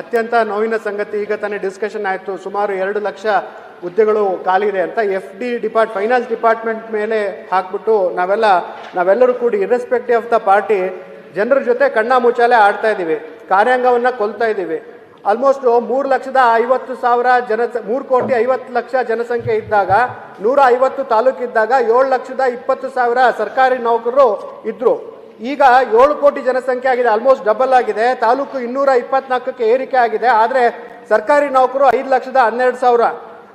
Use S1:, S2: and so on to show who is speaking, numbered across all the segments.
S1: ಅತ್ಯಂತ ನೋವಿನ ಸಂಗತಿ, ಈಗ ತಾನೇ ಡಿಸ್ಕಷನ್ ಆಯಿತು. ಸುಮಾರು ಎರಡು ಲಕ್ಷ ಹುದ್ದೆಗಳು ಖಾಲಿ ಇದೆ ಅಂತ F D depart finance department ಮೇಲೆ ಹಾಕ್ಬಿಟ್ಟು ನಾವೆಲ್ಲ, ನಾವೆಲ್ಲರೂ ಕೂಡಿ ಇರ್ರೆಸ್ಪೆಕ್ಟಿವ್ ಆಫ್ ದ ಪಾರ್ಟಿ ಜನರ ಜೊತೆ ಕಣ್ಣ ಮುಚ್ಚಾಲೆ ಆಡ್ತಾ ಇದ್ದೀವಿ. ಕಾರ್ಯಾಂಗವನ್ನು ಕೊಲ್ತಾ ಇದ್ದೀವಿ. ಆಲ್ಮೋಸ್ಟ್ ಮೂರು ಲಕ್ಷದ ಐವತ್ತು ಸಾವಿರ ಜನ, ಮೂರು ಕೋಟಿ ಐವತ್ತು ಲಕ್ಷ ಜನಸಂಖ್ಯೆ ಇದ್ದಾಗ, ನೂರ ಐವತ್ತು ತಾಲೂಕು ಇದ್ದಾಗ ಏಳು ಲಕ್ಷದ ಇಪ್ಪತ್ತು ಸಾವಿರ ಸರ್ಕಾರಿ ನೌಕರರು ಇದ್ರು. ಈಗ ಏಳು ಕೋಟಿ ಜನಸಂಖ್ಯೆ ಆಗಿದೆ ಆಲ್ಮೋಸ್ಟ್ ಡಬಲ್ ಆಗಿದೆ. ತಾಲೂಕು ಇನ್ನೂರ ಇಪ್ಪತ್ನಾಲ್ಕಕ್ಕೆ ಏರಿಕೆ ಆಗಿದೆ. ಆದರೆ ಸರ್ಕಾರಿ ನೌಕರು ಐದು ಲಕ್ಷದ ಹನ್ನೆರಡು ಸಾವಿರ.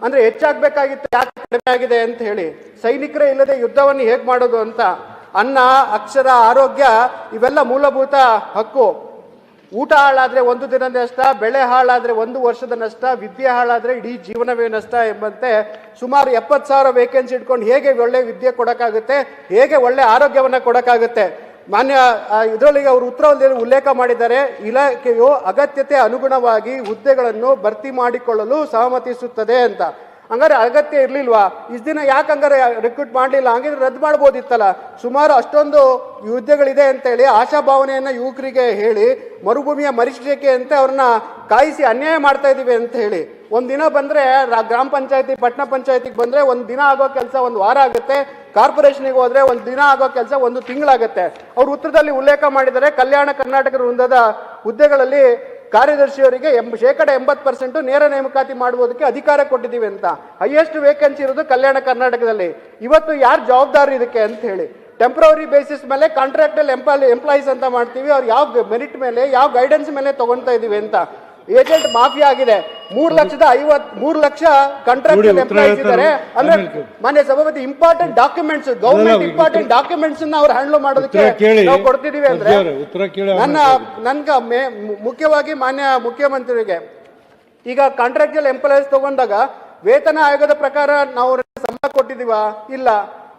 S1: ಅಂದರೆ ಹೆಚ್ಚಾಗಬೇಕಾಗಿತ್ತು ಯಾಕೆ ಕಡಿಮೆ ಆಗಿದೆ ಅಂತ ಹೇಳಿ. ಸೈನಿಕರೇ ಇಲ್ಲದೆ ಯುದ್ಧವನ್ನು ಹೇಗೆ ಮಾಡೋದು ಅಂತ. ಅನ್ನ, ಅಕ್ಷರ, ಆರೋಗ್ಯ, ಇವೆಲ್ಲ ಮೂಲಭೂತ ಹಕ್ಕು. ಊಟ ಹಾಳಾದರೆ ಒಂದು ದಿನದ ನಷ್ಟ, ಬೆಳೆ ಹಾಳಾದರೆ ಒಂದು ವರ್ಷದ ನಷ್ಟ, ವಿದ್ಯೆ ಹಾಳಾದರೆ ಇಡೀ ಜೀವನವೇ ನಷ್ಟ ಎಂಬಂತೆ ಸುಮಾರು ಎಪ್ಪತ್ತು ಸಾವಿರ ವೇಕೆನ್ಸಿ ಇಟ್ಕೊಂಡು ಹೇಗೆ ಒಳ್ಳೆ ವಿದ್ಯೆ ಕೊಡೋಕ್ಕಾಗುತ್ತೆ, ಹೇಗೆ ಒಳ್ಳೆ ಆರೋಗ್ಯವನ್ನು ಕೊಡೋಕ್ಕಾಗುತ್ತೆ. ಮಾನ್ಯ ಇದರಲ್ಲಿ ಅವರು ಉತ್ತರದಲ್ಲಿ ಉಲ್ಲೇಖ ಮಾಡಿದ್ದಾರೆ. ಇಲಾಖೆಯು ಅಗತ್ಯತೆ ಅನುಗುಣವಾಗಿ ಹುದ್ದೆಗಳನ್ನು ಭರ್ತಿ ಮಾಡಿಕೊಳ್ಳಲು ಸಹಮತಿಸುತ್ತದೆ ಅಂತ. ಹಂಗಾರೆ ಅಗತ್ಯ ಇರಲಿಲ್ವಾ? ಇಷ್ಟು ದಿನ ಯಾಕೆ ಹಂಗಾರೆ ರಿಕ್ರೂಟ್ ಮಾಡಲಿಲ್ಲ? ಹಂಗಿದ್ರೆ ರದ್ದು ಮಾಡ್ಬೋದಿತ್ತಲ್ಲ. ಸುಮಾರು ಅಷ್ಟೊಂದು ಹುದ್ದೆಗಳಿದೆ ಅಂತೇಳಿ ಆಶಾಭಾವನೆಯನ್ನ ಯುವಕರಿಗೆ ಹೇಳಿ, ಮರುಭೂಮಿಯ ಮರಿಷಿಕೆ ಅಂತ ಅವ್ರನ್ನ ಕಾಯಿಸಿ ಅನ್ಯಾಯ ಮಾಡ್ತಾ ಇದೀವಿ ಅಂತ ಹೇಳಿ. ಒಂದ್ ದಿನ ಬಂದ್ರೆ ಗ್ರಾಮ ಪಂಚಾಯತಿ, ಪಟ್ಟಣ ಪಂಚಾಯತಿಗೆ ಬಂದ್ರೆ ಒಂದು ದಿನ ಆಗೋ ಕೆಲಸ ಒಂದು ವಾರ ಆಗುತ್ತೆ. ಕಾರ್ಪೊರೇಷನಿಗೆ ಹೋದ್ರೆ ಒಂದು ದಿನ ಆಗೋ ಕೆಲಸ ಒಂದು ತಿಂಗಳಾಗುತ್ತೆ. ಅವ್ರು ಉತ್ತರದಲ್ಲಿ ಉಲ್ಲೇಖ ಮಾಡಿದರೆ ಕಲ್ಯಾಣ ಕರ್ನಾಟಕ ವೃಂದದ ಹುದ್ದೆಗಳಲ್ಲಿ ಕಾರ್ಯದರ್ಶಿಯವರಿಗೆ ಎಂಬ ಶೇಕಡ ಎಂಬತ್ತು ಪರ್ಸೆಂಟು ನೇರ ನೇಮಕಾತಿ ಮಾಡುವುದಕ್ಕೆ ಅಧಿಕಾರ ಕೊಟ್ಟಿದ್ದೀವಿ ಅಂತ. ಹೈಯೆಸ್ಟ್ ವೇಕೆನ್ಸಿ ಇರೋದು ಕಲ್ಯಾಣ ಕರ್ನಾಟಕದಲ್ಲಿ. ಇವತ್ತು ಯಾರು ಜವಾಬ್ದಾರಿ ಇದಕ್ಕೆ ಅಂತ ಹೇಳಿ. ಟೆಂಪ್ರವರಿ ಬೇಸಿಸ್ ಮೇಲೆ ಕಾಂಟ್ರಾಕ್ಟಲ್ ಎಂಪ್ಲಾಯ್ ಎಂಪ್ಲಾಯೀಸ್ ಅಂತ ಮಾಡ್ತೀವಿ. ಅವ್ರು ಯಾವ ಮೆರಿಟ್ ಮೇಲೆ, ಯಾವ ಗೈಡೆನ್ಸ್ ಮೇಲೆ ತೊಗೊಳ್ತಾ ಇದೀವಿ ಅಂತ. ಏಜೆಂಟ್ ಮಾಫಿಯಾ ಆಗಿದೆ. ಮೂರ್ ಲಕ್ಷದ ಐವತ್ ಮೂರ್ ಲಕ್ಷ
S2: ಕಾಂಟ್ರಾಕ್ಟ್
S1: ಎಂಪ್ಲಾಯ್ಸ್ ಇದ್ದಾರೆ. ಅಂದ್ರೆ ಮಾನ್ಯ ಸಭಾಪತಿ important documents government important documents ಅವ್ರು ಹ್ಯಾಂಡಲ್ ಮಾಡೋದಕ್ಕೆ. ನಾವು ಕೊಡ್ತಿದೀವಿ ಅಂದ್ರೆ ನನ್ನ ನನ್ಗ ಮುಖ್ಯವಾಗಿ ಮಾನ್ಯ ಮುಖ್ಯಮಂತ್ರಿಗೆ ಈಗ ಕಾಂಟ್ರಾಕ್ಚುಯಲ್ ಎಂಪ್ಲಾಯೀಸ್ ತಗೊಂಡಾಗ ವೇತನ ಆಯೋಗದ ಪ್ರಕಾರ ನಾವು ಸಂಬಳ ಕೊಟ್ಟಿದೀವ ಇಲ್ಲ.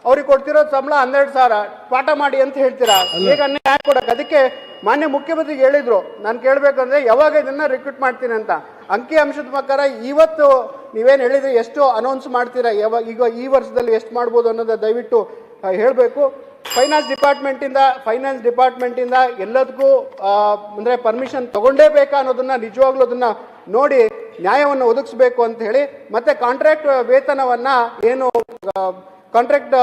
S1: ಅವ್ರಿಗೆ ಕೊಡ್ತಿರೋ ಸಂಬಳ ಹನ್ನೆರಡು ಸಾವಿರ. ಪಾಠ ಮಾಡಿ ಅಂತ ಹೇಳ್ತೀರಾ? ಈಗ ನ್ಯಾಯ ಕೊಡಕ್ಕೆ ಅದಕ್ಕೆ ಮಾನ್ಯ ಮುಖ್ಯಮಂತ್ರಿಗೆ ಹೇಳಿದ್ರು. ನಾನು ಕೇಳಬೇಕಂದ್ರೆ ಯಾವಾಗ ಇದನ್ನ ರಿಕ್ರೂಟ್ ಮಾಡ್ತೀನಿ ಅಂತ. ಅಂಕಿ ಅಂಶದ ಪ್ರಕಾರ ಇವತ್ತು ನೀವೇನು ಹೇಳಿದ್ರೆ ಎಷ್ಟು ಅನೌನ್ಸ್ ಮಾಡ್ತೀರಾ? ಯಾವಾಗ ಈಗ ಈ ವರ್ಷದಲ್ಲಿ ಎಷ್ಟು ಮಾಡ್ಬೋದು ಅನ್ನೋದು ದಯವಿಟ್ಟು ಹೇಳಬೇಕು. ಫೈನಾನ್ಸ್ ಡಿಪಾರ್ಟ್ಮೆಂಟಿಂದ ಫೈನಾನ್ಸ್ ಡಿಪಾರ್ಟ್ಮೆಂಟಿಂದ ಎಲ್ಲದಕ್ಕೂ ಅಂದರೆ ಪರ್ಮಿಷನ್ ತಗೊಂಡೇ ಬೇಕಾ ಅನ್ನೋದನ್ನು ನಿಜವಾಗ್ಲೂ ಅದನ್ನು ನೋಡಿ ನ್ಯಾಯವನ್ನು ಒದಗಿಸ್ಬೇಕು ಅಂತ ಹೇಳಿ ಮತ್ತು ಕಾಂಟ್ರಾಕ್ಟ್ ವೇತನವನ್ನು ಏನು ಕಾಂಟ್ರಾಕ್ಟ್